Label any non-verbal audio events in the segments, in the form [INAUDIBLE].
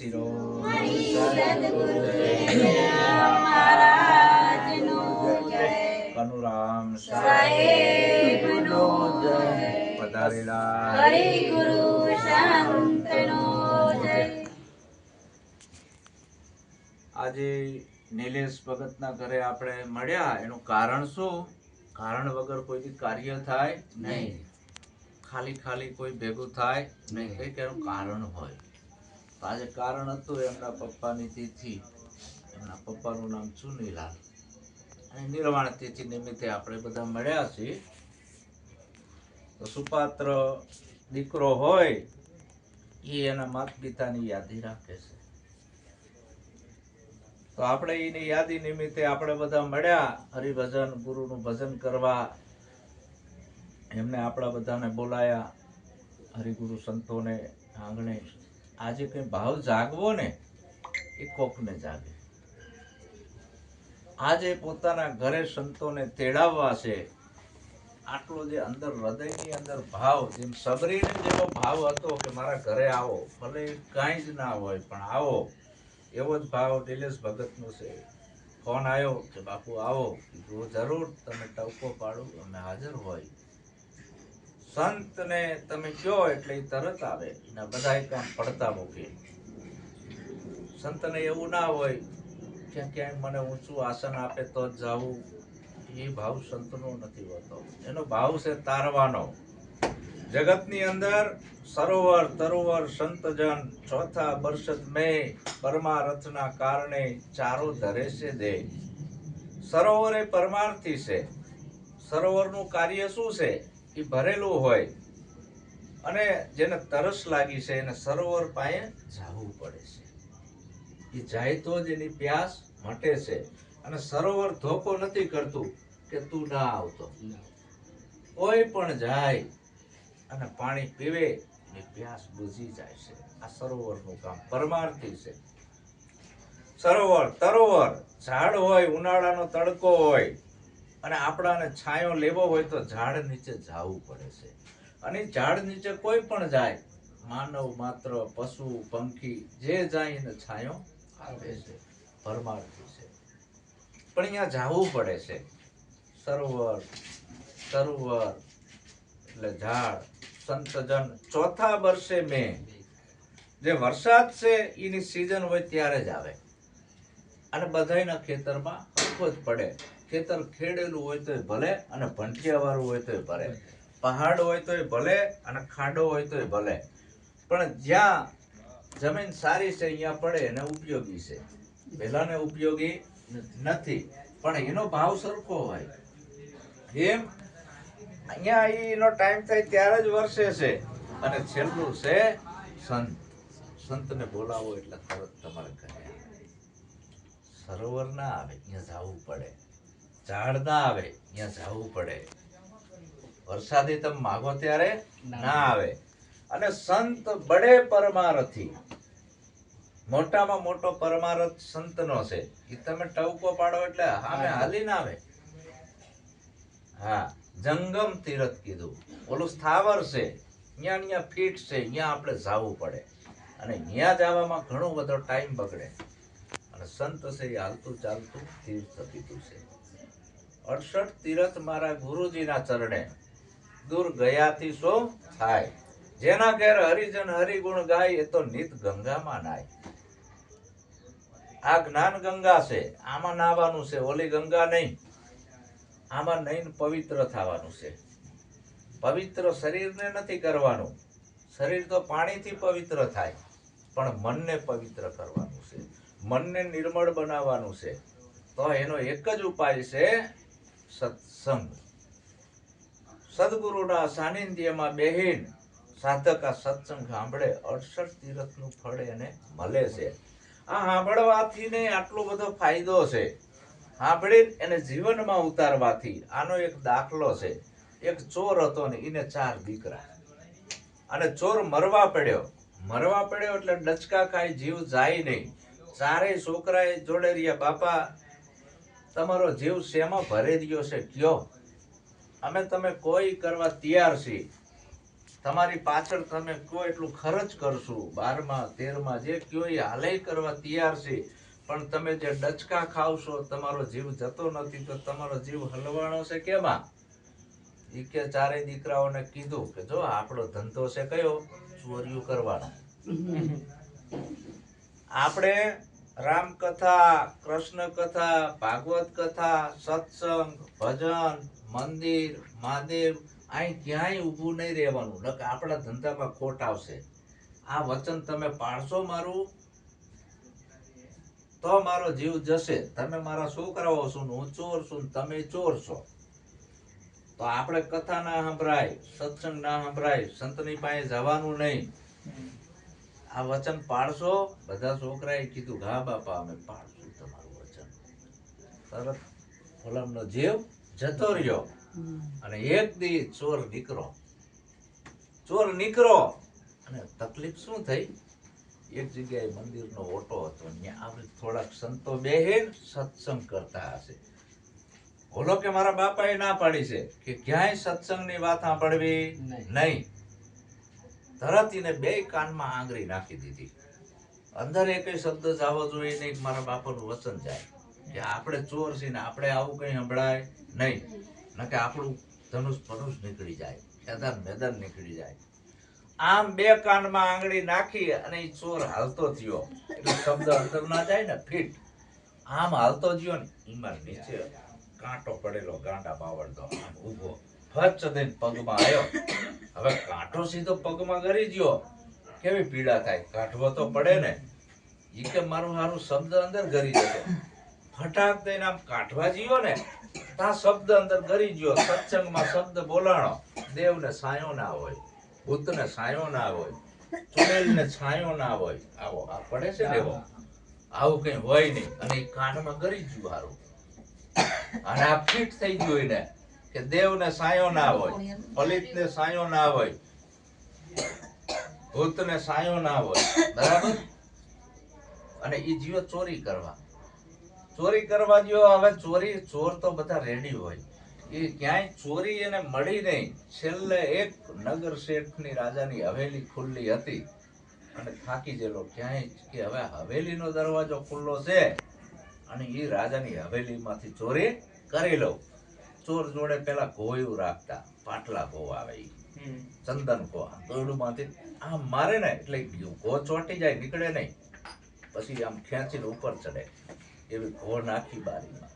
શિરો. કનુરામ સાહેબનો પધારેલા હરિ ગુરુ શાંતનો આજે નિલેશ ભગતના ઘરે આપણે મળ્યા. એનું કારણ શું? કારણ વગર કોઈ કાર્ય થાય નહીં. ખાલી ખાલી કોઈ ભેગું થાય નહીં. કંઈક એનું કારણ હોય. આજે કારણ હતું એમના પપ્પાની તિથિ. એમના પપ્પાનું નામ ચુનીલાલ અને નિર્વાણ તિથિ નિમિત્તે આપણે બધા મળ્યા છીએ. તો સુપાત્ર દીકરો હોય, એ એના માતા પિતાની યાદી રાખે છે. તો આપણે એની યાદી નિમિત્તે આપણે બધા મળ્યા. હરિભજન ગુરુનું ભજન કરવા એમને આપણા બધાને બોલાયા. હરિગુરુ સંતોને આંગણે આજે કઈ ભાવ જાગવો ને, એ કોકને જાગે. આજે પોતાના ઘરે સંતોને તેડાવવા છે, આટલો જે અંદર હૃદયની અંદર ભાવ, જેમ સબરીને જેવો ભાવ હતો કે મારા ઘરે આવો, ભલે કાંઈ જ ના હોય, પણ આવો. એવો જ ભાવ નિલેશ ભગતનો છે. ફોન આવ્યો કે, બાપુ, આવો. કીધું, જરૂર, તમે ટવકો પાડો, અમે હાજર હોય. સંતને તમે કહો એટલે તરત આવે. એના બધા કામ પડતા મૂકે. સંતને એવું ના હોય કે ક્યાંય મને ઊંચું આસન આપે તો જ જાવું એ ભાવ સંતનો નથી હોતો. એનો ભાવ છે તારવાનો. જગતની અંદર સરોવર, તરોવર, સંતજન, ચોથા બરસત મે, પરમારથના કારણે ચારો ધરે છે દે. સરોવર એ પરમાર્થી છે. સરોવરનું કાર્ય શું છે? એ ભરેલું હોય અને જેને તરસ લાગી છે એને સરોવર પાસે જવું પડે છે. એ જાય તો જ એની પ્યાસ મટે છે. અને સરોવર ધોકો નથી કરતું કે તું ના આવતો. કોઈ પણ જાય અને પાણી પીવે, એની પ્યાસ બુઝી જાય છે. આ સરોવરનું કામ પરમાર્થી છે. સરોવર, તરોવર, ઝાડ હોય, ઉનાળાનો તડકો હોય અને આપણાને છાંયો લેવો હોય તો ઝાડ નીચે જાવું પડે છે. અને ઝાડ નીચે કોઈ પણ જાય માનવ માત્ર પશુ પંખી જે જાય એને છાંયો આવે છે પરમાર્થી છે. પણ અહીંયા જાવું પડે છે. સરોવર સરોવર એટલે ઝાડ સંતજન ચોથા વર્ષે મેં. જે વરસાદ છે એની સિઝન હોય ત્યારે જ આવે. અને બધાયના ખેતરમાં હરખો જ પડે. ખેતર ખેડેલું હોય તોય ભલે, અને ભંટિયા વાળું હોય તોય ભલે. પહાડ હોય તોય ભલે, અને ખાડો હોય તોય ભલે. પણ જ્યાં જમીન સારી છે, અહીંયા પડે, એને ઉપયોગી છે. પહેલાને ઉપયોગી નથી. પણ એનો ભાવ સરખો હોય. એમ અહીંયા એનો ટાઈમ થાય ત્યારે જ વર્ષે છે. અને છેલ્લું છે સંત. સંતને બોલાવો એટલે તરત તમારે ઘરે સરોવર ના આવે, અહીંયા જવું પડે. ઝાડ ના આવે ત્યાં જવું પડે. વરસાદી તમે માગો ત્યારે ના આવે. અને સંત બડે પરમારથી. મોટામાં મોટો પરમારથ સંતનો છે. એ તમે ટવકો પાડો એટલે હામે હાલી ના આવે. હા જંગમ તીરથ કીધું. ઓલું સ્થાવર છે. ત્યાં અહીંયા ફીટ છે. ત્યાં આપણે જાવું પડે. અને અહીંયા જવામાં ઘણો બધો ટાઈમ બગડે. અને સંત છે એ હાલતું ચાલતું તીર્થ કીધું છે. અડસઠ તીરથ મારા ગુરુજીના ચરણે દૂર ગયાથી સો થાય. જેના ઘેર હરિજન હરિગુણ ગાય, એ તો નિત ગંગામાં નાય. આ જ્ઞાન ગંગા છે, આમાં નાવાનું છે, ઓલી ગંગા નહીં. આમાં નહીં પવિત્ર થવાનું છે. પવિત્ર શરીરને નથી કરવાનું. શરીર તો પાણીથી પવિત્ર થાય, પણ મનને પવિત્ર કરવાનું છે. મનને નિર્મળ બનાવવાનું છે. તો એનો એક જ ઉપાય છે સત્સંગ. સદગુરુના સાનિધ્યમાં બેહીન સાધક આ સત્સંગ સાંભળે, અડસઠ તીરથનું ફળ એને મળે છે. આ સાંભળવાથી ને આટલો બધો ફાયદો છે. સાંભળી એને જીવનમાં ઉતારવાથી આનો એક દાખલો છે. એક ચોર હતો ને એને ચાર દીકરા. અને ચોર મરવા પડ્યો. મરવા પડ્યો એટલે ડચકા ખાઈ જીવ જાય નહીં. ચારેય છોકરાએ જોડે રહ્યા બાપા તમારો જીવ શેમાં ભરી ગયો છે? કયો? અમે તમે કોઈ કરવા તૈયાર છીએ તમારી પાછળ તમે કયો એટલું ખર્ચ કરશું? બારમાં તેરમાં જે કયો એ હાલે કરવા તૈયાર છે. પણ તમે જે ડચકા ખાવશો તમારો જીવ જતો નથી તો તમારો જીવ હલવાણો છે કેમાં? એ કે ચારેય દીકરાઓને કીધું કે જો આપણો ધંધો છે કયો? ચોર્યું કરવાનો. [LAUGHS] આપણે રામકથા કૃષ્ણ કથા ભાગવત કથા સત્સંગ, ભજન, મંદિર, મહાદેવ, અહીં ક્યાંય ઊભું નહીં રહેવાનું. નકર આપણા ધંધામાં ખોટ આવશે. આ વચન તમે પાળશો મારું, તો મારો જીવ જશે. તમે મારા છોકરાઓ છો હું ચોર છું તમે ચોર છો. તો આપણે કથા ના સંભળાય, સત્સંગ ના સંભળાય, સંતની પાસે જવાનું નહીં. આ વચન પાળશો બધા છોકરાએ કીધું હા બાપા અમે પાળશું તમારું વચન. તરત ગુલામનો જીવ જતો રહ્યો. અને એક દી ચોર નીકળો. ચોર નીકળો. અને તકલીફ શું થઈ? એક જગ્યાએ મંદિરનો ઓટો હતો ત્યાં થોડાક સંતો બેહીન સત્સંગ કરતા હશે. બોલો કે મારા બાપાએ ના પાડી છે કે ક્યાંય સત્સંગની વાત સાંભળવી? નહીં. તરત એને બે કાનમાં આંગળી નાખી દીધી. અંદર એક શબ્દ જાવો જોઈએ નહીં, મારા બાપાનું વચન જાય. કે આપણે ચોર છીએ ને આપણે આવું કઈ સંભળાય નહીં. નકે આપણું ધનુષ ધનુષ નીકળી જાય, મેદાન મેદાન નીકળી જાય. આમ બે કાનમાં આંગળી નાખી અને એ ચોર હાલતો થયો. એટલે શબ્દ અંદર ના જાય ને, ફિટ. આમ હાલતો થયો ને એમાં નીચે કાંટો પડેલો ગાંડા બાવળતો આમ ઊભો. ફચ દઈને પગમાં આવ્યો હવે કાંઠો સીધો પગમાં કરી ગયો કેવી પીડા થાય? કાઢવો તો પડે ને. ઈ કે મારું હારું શબ્દ અંદર ગરી જતો ફટાક દઈને આમ કાઢવા જીવો ને તા શબ્દ અંદર ગરી ગયો સત્સંગમાં શબ્દ બોલાણો. દેવને સાયો ના હોય, ભૂતને સાયો ના હોય, ચુડેલને છાયો ના હોય. આવો, આ પડે છે ને એવો. આવું કઈ હોય નહીં. અને એ કાનમાં ગરી ગયું હારું. અને આ ફિટ થઈ ગયું એને. કે દેવને સાયો ના હોય પલિતને સાયો ના હોય ભૂતને સાયો ના હોય. બરાબર? અને એ જીવો ચોરી કરવા. ચોરી કરવા જો હવે ચોરી ચોર તો બધા રેડી હોય. એ ક્યાંય ચોરી એને મળી નહીં. છેલ્લે એક નગર શેઠની રાજાની હવેલી ખુલ્લી હતી. અને થાકી ગયેલો ક્યાંય કે હવે હવેલીનો દરવાજો ખુલ્લો છે. અને એ રાજાની હવેલીમાંથી ચોરી કરી લઉં. ચોર જોડે પેલા ગોયું રાખતા પાટલા ગો આવે ચંદન દોડું દોરડુંમાંથી આમ મારે ને એટલે ગો ચોંટી જાય નીકળે નહીં. પછી આમ ખેંચીને ઉપર ચડે. એવી ઘો નાખી બારીમાં.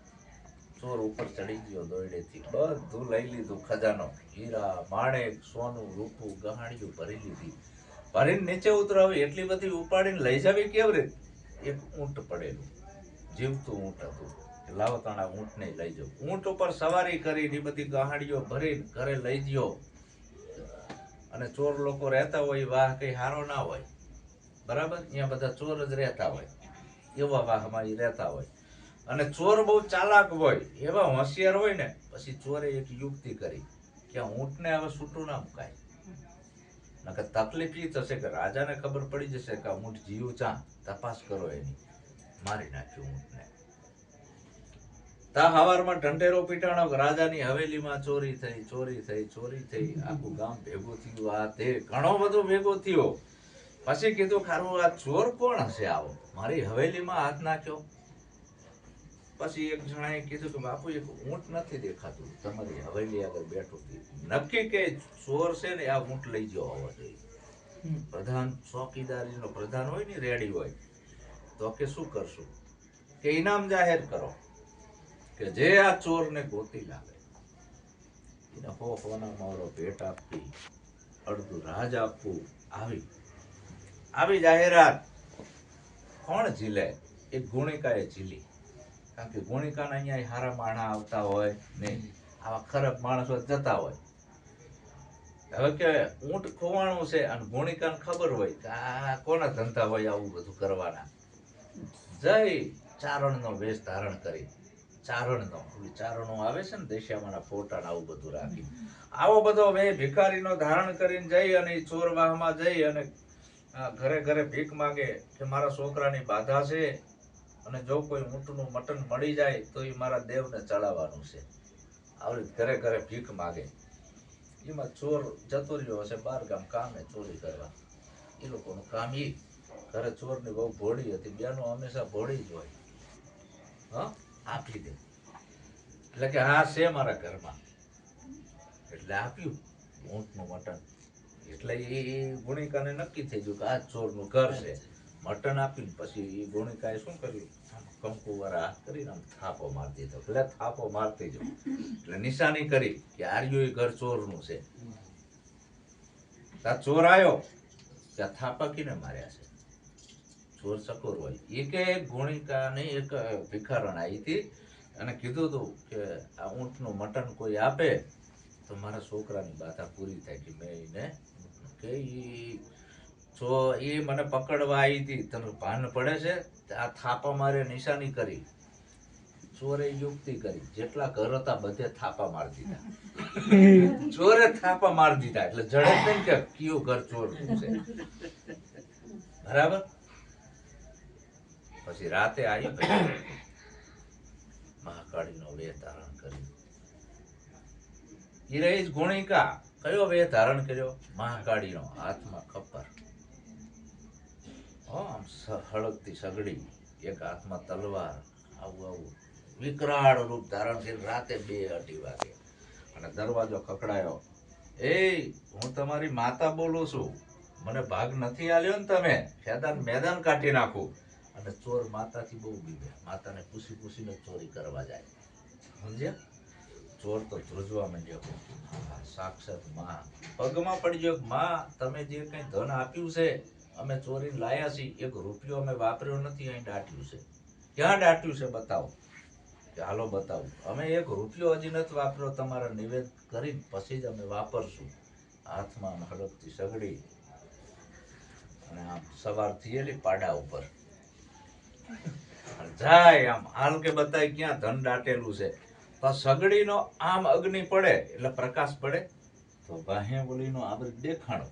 ચોર ઉપર ચડી ગયો દોરડેથી. બધું લઈ લીધું ખજાનો. હીરા માણેક સોનું રૂપું ગહાણિયું ભરી લીધી. ભરીને નીચે ઉતરાવી એટલી બધી ઉપાડીને લઈ જાવી કેવી રીતે? એક ઊંટ પડેલું. જીવતું ઊંટ હતું. લાવો તાણા ઊંટને લઈ જાઓ. ઊંટ ઉપર સવારી કરીને ઈ બધી ગહાડીઓ ભરીને ઘરે લઈ ગયો. અને ચોર લોકો રહેતા હોય, વાહ કઈ હારો ના હોય. બરાબર? અહીંયા બધા ચોર જ રહેતા હોય. એવા વાહમાં એ રહેતા હોય. અને ચોર બહુ ચાલાક હોય, એવા હોશિયાર હોય ને, પછી ચોરે એક યુક્તિ કરી કે ઊંટને હવે છૂટું ના મુકાય. નકર તકલીફ એ થશે કે રાજાને ખબર પડી જશે કે ઊંટ જીવ ચા તપાસ કરો એની. મારી નાખ્યું ઊંટને. તા હવારમાં ઢંઢેરો પીટાણો રાજાની હવેલીમાં ચોરી થઈ ચોરી થઈ ચોરી થઈ. આખું ગામ ભેગું થયું. આ તે ઘણો બધો ભેગો થયો. પછી કીધું ખારું આ ચોર કોણ હશે આવો? મારી હવેલીમાં હાથ નાખ્યો. પછી એક જણાએ કીધું કે બાપુ એક ઊંટ નથી દેખાતું. તમારી હવેલી આગળ બેઠું નક્કી કે ચોર છે ને આ ઊંટ લઈ જવો હોવો જોઈએ પ્રધાન ચોકીદારીનો પ્રધાન હોય ને રેડી હોય. તો કે શું કરશું? કે ઇનામ જાહેર કરો. કે જે આ ચોરને ગોતી લાવે, એને હો હોના મારો ભેટ આપવી અડધું રાજ આપવું, આવી. આવી જાહેરાત. કોણ ઝીલે? એ ગુણિકાએ ઝીલી. કારણ કે ગુણિકાના અહીંયા હારા માણા આવતા હોય ને આવા ખરાબ માણસો જતા હોય. હવે કે ઊંટ ખોવાણું છે અને ગુણિકાને ખબર હોય કે આ કોના ધંધા હોય આવું બધું કરવાના. જય ચારણનો વેશ ધારણ કરી. ચારણનો ચારણો આવે છે ને દેશામાંના ફોટા આવું બધું રાખી આવો બધો વે ભિખારીનો ધારણ કરીને જઈ અને ઈ ચોરવાહમાં જઈ અને ઘરે ઘરે ભીખ માંગે કે મારા છોકરાની બાધા છે અને જો કોઈ ઊંટનું મટન મળી જાય તો એ મારા દેવને ચડાવવાનું છે. આવી ઘરે ઘરે ભીખ માગે. એમાં ચોર જતો રહ્યો હશે, બાર ગામ કામે ચોરી કરવા. એ લોકોનું કામ એ ઘરે ચોરની બહુ ભોળી હતી, બેનો હંમેશા ભોળી જ હોય. હા? આપી દે. એટલે કે હા, છે મારા ઘરમાં. એટલે આપ્યું ઊંટનું મટન. એટલે એ ગુણિકાને નક્કી થઈ ગયું કે આ ચોરનું ઘર છે. મટન આપ્યું પછી એ ગુણિકાએ શું કર્યું? કંકુ વાળા કરીને આમ થાપો મારી દીધો. એટલે થાપો મારતી જો એટલે નિશાની કરી કે આર્યો એ ઘર ચોરનું છે. ત્યાં ચોર આવ્યો ત્યાં થાપા કીને માર્યા છે. ચોર ચકોર હોય. એ કે એક ગુણિકાની એક ભિખારણ આવી હતી અને કીધું હતું કે આ ઊંટનું મટન કોઈ આપે તો મારા છોકરાની બાધા પૂરી થાય કે મેં એને કે એ જો એ મને પકડવા આવી હતી તને ભાન પડે છે? આ થાપા મારે નિશાની કરી. ચોરે યુક્તિ કરી. જેટલા ઘર હતા બધે થાપા મારી દીધા. [LAUGHS] ચોરે થાપા મારી દીધા. એટલે જડે કે કયું ઘર ચોર છે. બરાબર? પછી રાતે આવી મહાકાળીનો વેહ ધારણ કર્યું. એ રહી ગુણિકા કયો વેહ ધારણ કર્યો? મહાકાળીનો હાથમાં હો, આમ હળગતી સગડી એક હાથમાં તલવાર આવું આવું. વિકરાળ રૂપ ધારણ કરી રાતે બે અઢી વાગે. અને દરવાજો ખકડાયો એ હું તમારી માતા બોલું છું. મને ભાગ નથી આલ્યો ને તમે. ખેદાન મેદાન કાઢી નાખું. અને ચોર માતાથી બહુ બીવે. માતાને પૂછી પૂછીને ચોરી કરવા જાય. સમજ્યા? ચોર તો ધ્રુજવા માંડ્યો. સાક્ષાતમાં પગમાં પડી ગયો કે માં તમે જે કંઈ ધન આપ્યું છે, અમે ચોરીને લાયા છીએ. એક રૂપિયો અમે વાપર્યો નથી, અહીં દાટ્યું છે. ક્યાં દાટ્યું છે, બતાવો. હાલો, બતાવું. અમે એક રૂપિયો હજી નથી વાપર્યો. તમારા નિવેદ કરીને પછી જ અમે વાપરશું. હાથમાં હડપથી સગડી અને આમ સવાર થયેલી પાડા ઉપર. જાય આમ. હાલ કે બતાય ક્યાં ધન દાટેલું છે. તો સગડીનો આમ અગ્નિ પડે, એટલે પ્રકાશ પડે. તો બાહ્ય બોલીનો આબર દેખાણો.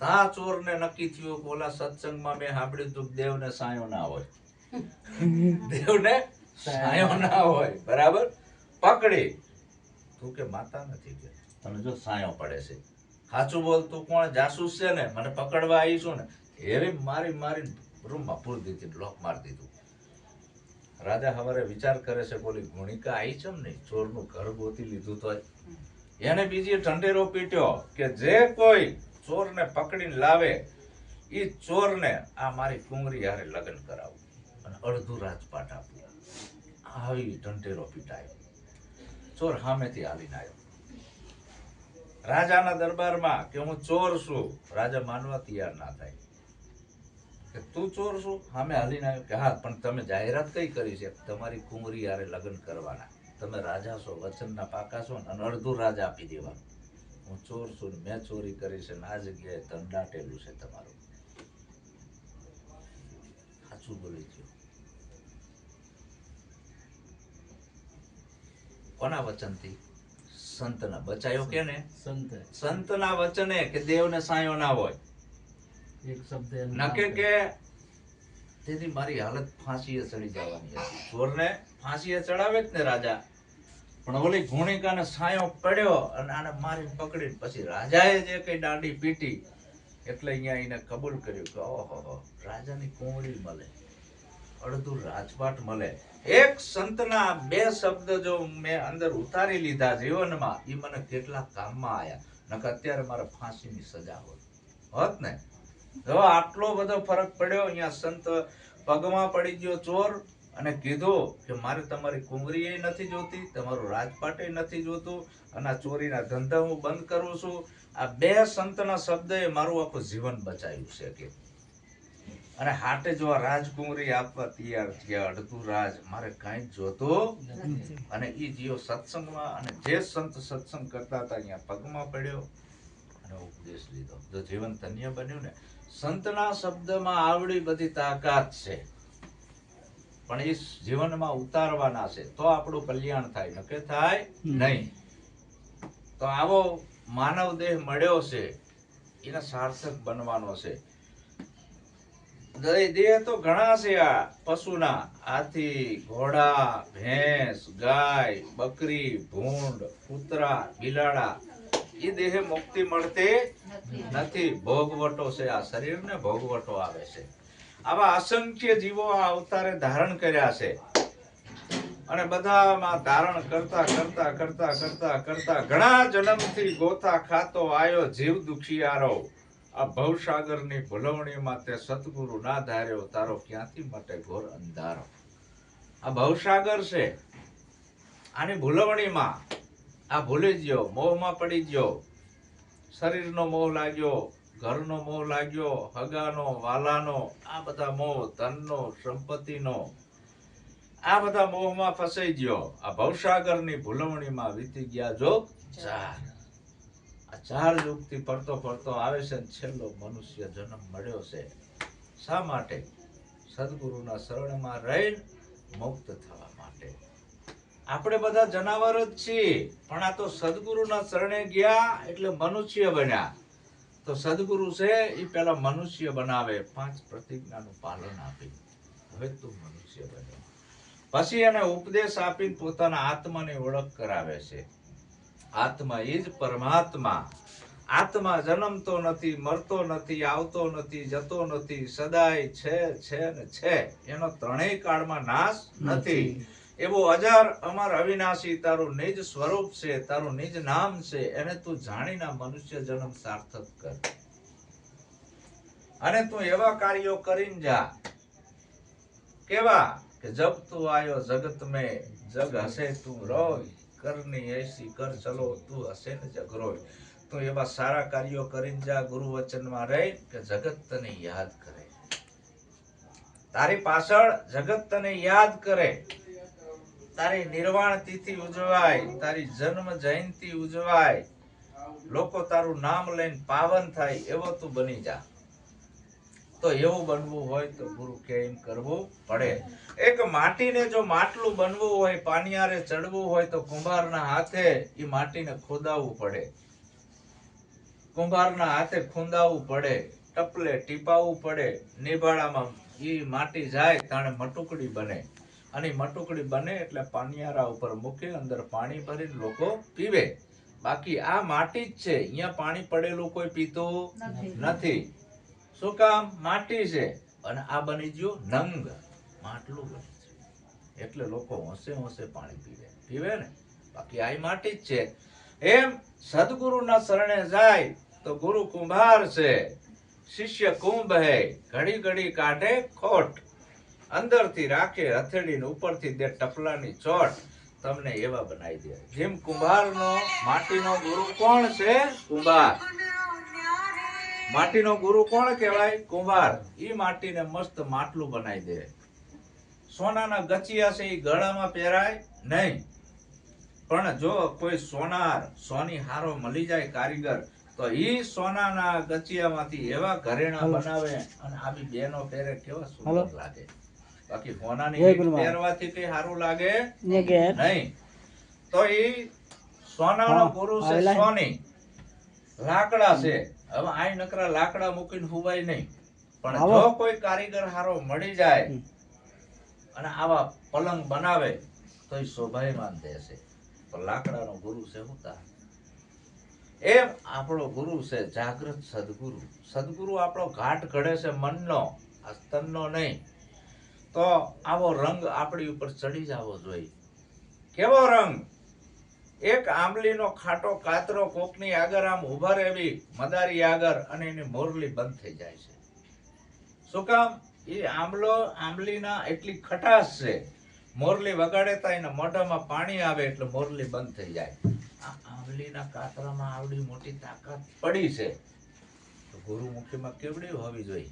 તા ચોરને નક્કી થયું કે સત્સંગમાં મેં સાંભળ્યું હતું દેવને સાયો ના હોય. દેવને સાયો ના હોય. બરાબર? પકડી. તું કે માતા નથી કે. તને જો સાયો પડે છે. સાચું બોલતું કોણ? જાસૂસ છે ને. મને પકડવા આવી છું ને. એવી મારી મારી રૂમમાં પૂરી દીધી લોક મારી દીધું. રાજા હવારે વિચાર કરે છે, બોલી ગુણિકા આવી છે ને ચોરનું ઘર ગોતી લીધું તો એને બીજી ઠંડેરો પીટ્યો કે, જે કોઈ ચોરને પકડીને લાવે એ ચોરને આ મારી કુંગરી હારે લગ્ન કરાવું. અને અડધું રાજપાટ આપવું આવી ઢંઢેરો પીટાયો. ચોર સામેથી હાલીને આવ્યો. રાજાના દરબારમાં કે, હું ચોર છું. રાજા માનવા તૈયાર ના થાય. કે તું ચોર છું? સામે હાલીને આવ્યો કે હા પણ તમે જાહેરાત કઈ કરી છે? તમારી કુંવરી યારે લગ્ન કરવાના. તમે રાજા છો વચનના પાકા છો ને અને અડધું રાજ આપી દેવાનું. હું ચોર છું ને મેં ચોરી કરી છે ને આ જગ્યાએ તંડાટેલું છે તમારું. સાચું બોલી ગયો. કોના વચનથી? સંતના. બચાયો કે ને સંત. સંતના વચને કે દેવને સાયો ના હોય? એક શબ્દ નકે કે તેથી મારી હાલત ફાંસીએ ચડી જવાની હતી. ચોરને ફાંસીએ ચડાવે જ ને રાજા. પણ ઓલી ગુણિકાને સાયો પડ્યો અને આને મારી પકડી પછી રાજાએ જે કઈ દાંડી પીટી એટલે અહીંયા એને કબૂલ કર્યું કે ઓહો રાજાની કોંગળી મળે. અડધું રાજપાટ મળે. એક સંતના બે શબ્દ જો મેં અંદર ઉતારી લીધા જીવનમાં એ મને કેટલા કામમાં આવ્યા નકર અત્યારે મારે ફાંસીની સજા હોત હોત ને? જો આટલો બધો ફરક પડ્યો, અહીંયા સંત પગમાં પડી ગયો ચોર અને કીધું કે મારે તમારી કુંવરી નથી જોતી, તમારું રાજપાટે નથી જોતું અને ચોરીના ધંધા હું બંધ કરું છું. આ બે સંતના શબ્દે મારું આખું જીવન બચાવ્યું છે કે. અને હાટે જો આ રાજકુંવરી આપવા તૈયાર થયા, અડધું રાજ મારે કાંઈ જોતું અને એ જીઓ સત્સંગમાં અને જે સંત સત્સંગ કરતા હતા, અહીંયા પગમાં પડ્યો અને ઉપદેશ લીધો. જો જીવન ધન્ય બન્યું ને સંતના શબ્દમાં આવડી બધી તાકાત છે. પણ એ જીવનમાં ઉતારવાના છે. તો આપણું કલ્યાણ થાય. નકે થાય નહીં. તો આવો માનવ દેહ મળ્યો છે. એને સાર્થક બનવાનો છે. દેહ તો ઘણા છે આ પશુના. હાથી ઘોડા ભેંસ ગાય બકરી ભૂંડ કૂતરા બિલાડા એ દેહે મુક્તિ મળતી નથી. ભોગવટો છે આ શરીરને ભોગવટો આવે છે. આવા અસંખ્ય જીવો આ અવતારે ધારણ કર્યા છે. અને બધામાં ધારણ કરતા કરતા કરતા કરતા કરતા ઘણા જન્મથી ગોથા ખાતો આયો જીવ દુખિયારો. આ ભવસાગરની ભૂલવણીમાં તે સદગુરુ ના ધાર્યો, તારો ક્યાંથી માટે ઘોર અંધારો? આ ભવસાગર છે. આની ભૂલવણીમાં આ ભૂલી ગયો મોહમાં પડી ગયો. શરીરનો મોહ લાગ્યો, ઘરનો મોહ લાગ્યો, હગાનો, વાલાનો, આ બધા મોહ ધનનો, સંપત્તિનો. આ બધા મોહમાં ફસાઈ ગયો. આ ભવસાગરની ભૂલવણીમાં વીતી ગયા જોગ ચાર આ ચાર યુગથી ફરતો ફરતો આવે છે ને છેલ્લો મનુષ્ય જન્મ મળ્યો છે. શા માટે? સદગુરુના શરણમાં રહીને મુક્ત થવા. આપણે બધા જનાવર જ છીએ, પણ આ તો સદગુરુના શરણે ગયા એટલે મનુષ્ય બન્યા. તો સદગુરુ છે એ પેલા મનુષ્ય બનાવે, પાંચ પ્રતિજ્ઞાનું પાલન આપી. હવે તું મનુષ્ય બન્યો પછી એને ઉપદેશ આપીને પોતાના આત્માની ઓળખ કરાવે છે. આત્મા એ જ પરમાત્મા. આત્મા જન્મતો નથી, મરતો નથી, આવતો નથી, જતો નથી, સદાય છે છે ને છે. એનો ત્રણેય કાળમાં નાશ નથી. એવો અજાર અમાર અવિનાશી, તારું નિજ સ્વરૂપ છે, તારું નિજ નામ છે, એને તું જાણીને મનુષ્ય જન્મ સાર્થક કર. અને તું એવા કાર્યો કરીને જા. કેવા? કે જબ તું આયો જગત મેં, જગ હશે તું રોય. કરની એસી કર ચલો, તું હશે ને જગ રોય. તું એવા સારા કાર્યો કરીને જા ગુરુ વચનમાં રહી કે જગત તને યાદ કરે. તારી પાછળ જગત તને યાદ કરે. તારી નિર્વાણ તિથિ ઉજવાય, તારી જન્મ જયંતિ ઉજવાય. લોકો તારું નામ લઈને પાવન થાય એવો તું બની જા. તો એવું બનવું હોય તો ગુરુ કે એમ કરવું પડે. એક માટીને જો માટલું બનવું હોય, પાનિયારે ચડવું હોય તો કુંભારના હાથે એ માટીને ખોદાવવું પડે. કુંભારના હાથે ખૂંદાવવું પડે, ટપલે ટીપાવવું પડે. નિભાળામાં ઈ માટી જાય, તાણે મટુકડી બને. અને મટુકડી બને એટલે પાનિયારા ઉપર મૂકે અંદર પાણી ભરીને લોકો પીવે. બાકી આ માટી જ છે. અહીંયા પાણી પડેલું કોઈ પીતું નથી. શું કામ? માટી છે. અને આ બની ગયું નંગ. માટલું બની છે. એટલે લોકો હોંશે હોંશે પાણી પીવે. પીવે ને? બાકી આ માટી જ છે. એમ સદગુરુના શરણે જાય તો ગુરુ કુંભાર છે. શિષ્ય કુંભ હે. ઘડી ઘડી કાઢે ખોટ. અંદરથી રાખે હથેળીને ઉપરથી દે ટપલાની ચોટ તમને એવા બનાવી દે. જેમ કુંભારનો માટીનો ગુરુ કોણ છે? કુંભાર. માટીનો ગુરુ કોણ કહેવાય? કુંભાર. ઈ માટીને મસ્ત માટલું બનાવી દે. સોનાના ગચિયા છે એ ગળામાં પહેરાય નહીં. પણ જો કોઈ સોનાર સોની હારો મળી જાય કારીગર તો ઈ સોનાના ગચિયામાંથી એવા ઘરેણા બનાવે અને આવી બેનો પહેરે કેવા સુંદર લાગે. બાકી સોનાની પહેરવાથી કઈ સારું લાગે ને નહીં. તો એ સોનાનો છે સોની. લાકડા છે. હવે આ નકરા લાકડા મૂકીને હુવાય નહીં. પણ જો કોઈ કારીગર હારો મળી જાય અને આવા પલંગ બનાવે તો એ શોભાયમાન દેશે. પણ લાકડાનો ગુરુ છે હું એમ આપણો ગુરુ છે જાગૃત સદગુરુ. સદગુરુ આપણો ઘાટ ઘડે છે મનનો આ સ્તનનો નહીં. તો આવો રંગ આપણી ઉપર ચડી જવો જોઈએ. કેવો રંગ? એક આંબલીનો ખાટો કાતરો કોકની આગળ આમ ઊભા રહેવી, મદારી આગળ અને એની મોરલી બંધ થઈ જાય છે. શું કામ? એ આંબલો આંબલીના એટલી ખટાશ છે. મોરલી વગાડે તો એના મોઢામાં પાણી આવે એટલે મોરલી બંધ થઈ જાય. આ આંબલીના કાતરામાં આવડી મોટી તાકાત પડી છે. તો ગુરુમુખીમાં કેવડી હોવી જોઈએ?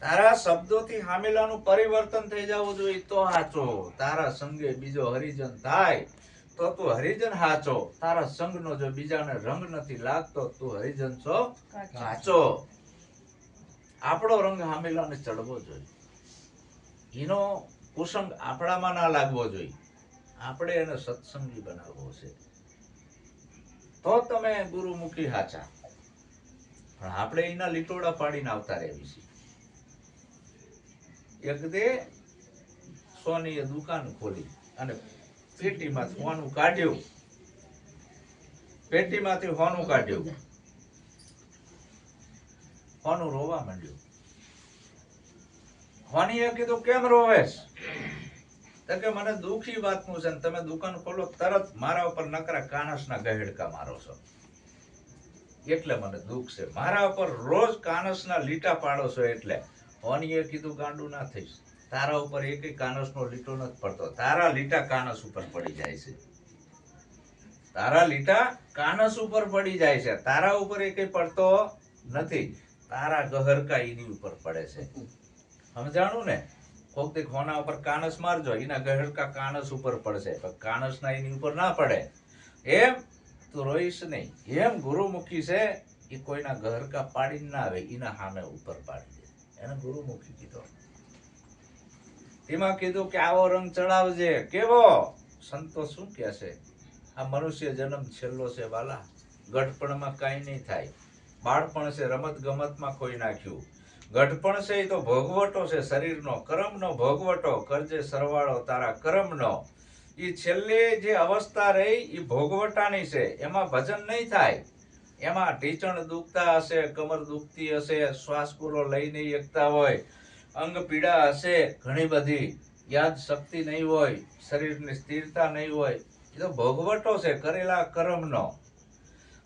તારા શબ્દોથી હામેલાનું પરિવર્તન થઈ જવું જોઈએ તો હાચો. તારા સંગે બીજો હરિજન થાય તો તું હરિજન હાચો. તારા સંગનો જો બીજાને રંગ નથી લાગતો તું હરિજન છો હાચો. આપણો રંગ હામેલાને ચડવો જોઈએ. એનો કુસંગ આપણામાં ના લાગવો જોઈએ. આપણે એને સત્સંગી બનાવવો છે. તો તમે ગુરુમુખી હાચા. પણ આપણે એના લીટોડા પાડીને આવતા રહેવી છે. એક દે સોનીએ દુકાન ખોલી અને પેટીમાં સોનું કાઢ્યું. પેટીમાંથી હોનું કાઢ્યું. હોનું રોવા માંડ્યું. હોનીએ કીધું, કેમ રોવેશ? તો કે, મને દુઃખી વાતનું છે તમે દુકાન ખોલો તરત મારા ઉપર નકરા કાનસના ગહેડકા મારો છો. એટલે મને દુઃખ છે. મારા ઉપર રોજ કાનસના લીટા પાડો છો એટલે હોનીએ કીધું ગાંડું ના થઈશ. તારા ઉપર એક કાનસનો લીટો નથી પડતો. તારા લીટા કાનસ ઉપર પડી જાય છે. તારા લીટા કાનસ ઉપર પડી જાય છે. તારા ઉપર એકેય પડતો નથી. તારા ગહરકા એની ઉપર પડે છે. સમજાણું ને? કોક તે ખોના ઉપર કાનસ મારજો. એના ગહરકા કાનસ ઉપર પડશે. પણ કાનસના એની ઉપર ના પડે. એમ તું રોઈશ નહીં. એમ ગુરુમુખી છે, એ કોઈના ગહરકા પાડીને ના આવે, એના સામે ઉપર પાડી. દે મૂકી દીધો. એમાં કીધું કે આવો રંગ ચડાવજે. કેવો? સંતો શું કહે છે? આ મનુષ્ય જન્મ છેલ્લો છે વાલા. ગઢપણમાં કાંઈ નહીં થાય. બાળપણ છે રમત ગમતમાં ખોઈ નાખ્યું. ગઢપણ છે એ તો ભોગવટો છે શરીરનો. કર્મનો ભોગવટો. કરજે સરવાળો તારા કર્મનો. એ છેલ્લે જે અવસ્થા રહી એ ભોગવટાની છે. એમાં ભજન નહીં થાય. એમાં ઢીચણ દુખતા હશે, કમર દુખતી હશે, શ્વાસ પૂરો લઈ નહીં એકતા હોય, અંગ પીડા હશે, ઘણી બધી. યાદ શક્તિ નહીં હોય, શરીરની સ્થિરતા નહીં હોય. એ તો ભોગવટો છે, કરેલા કર્મનો.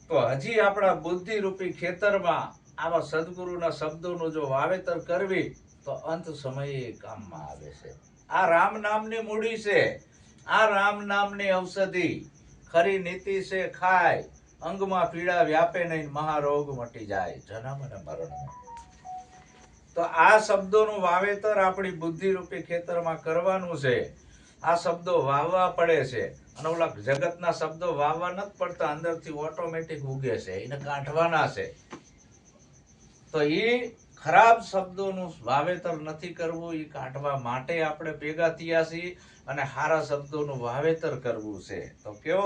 તો હજી આપણા બુદ્ધિરૂપી ખેતરમાં આવા સદગુરુના શબ્દોનું જો વાવેતર કરવી, તો અંત સમયે કામમાં આવે છે. આ રામ નામની મૂડી છે. આ રામ નામની ઔષધિ. ખરી નીતિ છે, ખાય. અંગમાં પીડા વ્યાપે નહીં, મહારોગ મટી જાય, જન્મ અને મરણ તો આ શબ્દોનું વાવેતર આપણી બુદ્ધિરૂપી ખેતરમાં કરવાનું છે. આ શબ્દો વાવવા પડે છે. અને ઓલા જગતના શબ્દો વાવવા નથી પડતા, અંદરથી ઓટોમેટિક ઉગે છે, એને કાઢવાના છે. તો એ ખરાબ શબ્દોનું વાવેતર નથી કરવું એ કાઢવા માટે આપણે ભેગા થયા છીએ અને સારા શબ્દોનું વાવેતર કરવું છે. તો કેવો